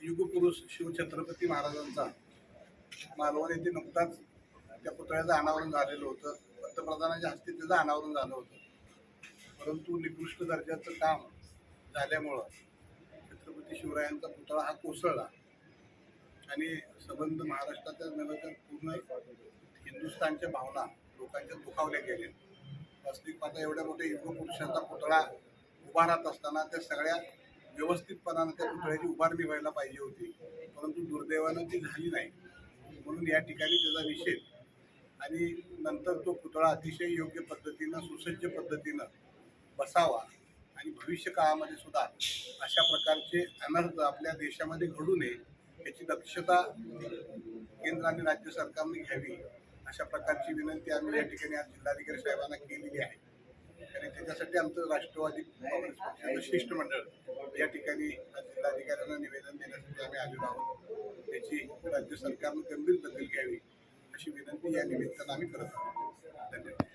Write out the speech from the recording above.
युगपुरुष शिव छत्रपती महाराजांचा मालवण येथे नुकताच त्या पुतळ्याचं अनावरण झालेलं होतं. पंतप्रधानांच्या हस्ते त्याचं अनावरण झालं होतं. परंतु निकृष्ट दर्जाचं काम झाल्यामुळं छत्रपती शिवरायांचा पुतळा हा कोसळला आणि सबंध महाराष्ट्राच्या नव्हे तर पूर्ण हिंदुस्थानच्या भावना लोकांच्या दुखावल्या गेल्या वास्तविक एवढ्या मोठ्या युगपुरुषांचा पुतळा उभा राहत असताना त्या सगळ्या व्यवस्थितपणानं त्या पुतळ्याची उभारणी व्हायला पाहिजे होती. परंतु दुर्दैवानं ती झाली नाही. म्हणून या ठिकाणी त्याचा निषेध आणि नंतर तो पुतळा अतिशय योग्य पद्धतीनं सुसज्ज पद्धतीनं बसावा आणि भविष्य काळामध्ये सुद्धा अशा प्रकारचे अनर्थ आपल्या देशामध्ये घडू नये याची दक्षता केंद्र आणि राज्य सरकारने घ्यावी. अशा प्रकारची विनंती आम्ही या ठिकाणी आज जिल्हाधिकारी साहेबांना केलेली आहे. आणि त्याच्यासाठी आमचं राष्ट्रवादी काँग्रेस पक्षाचं शिष्टमंडळ या ठिकाणी आज जिल्हाधिकाऱ्यांना निवेदन देण्यासाठी आम्ही आलेलो आहोत. त्याची राज्य सरकारनं गंभीर दखल घ्यावी अशी विनंती या निमित्तानं आम्ही करत आहोत. धन्यवाद.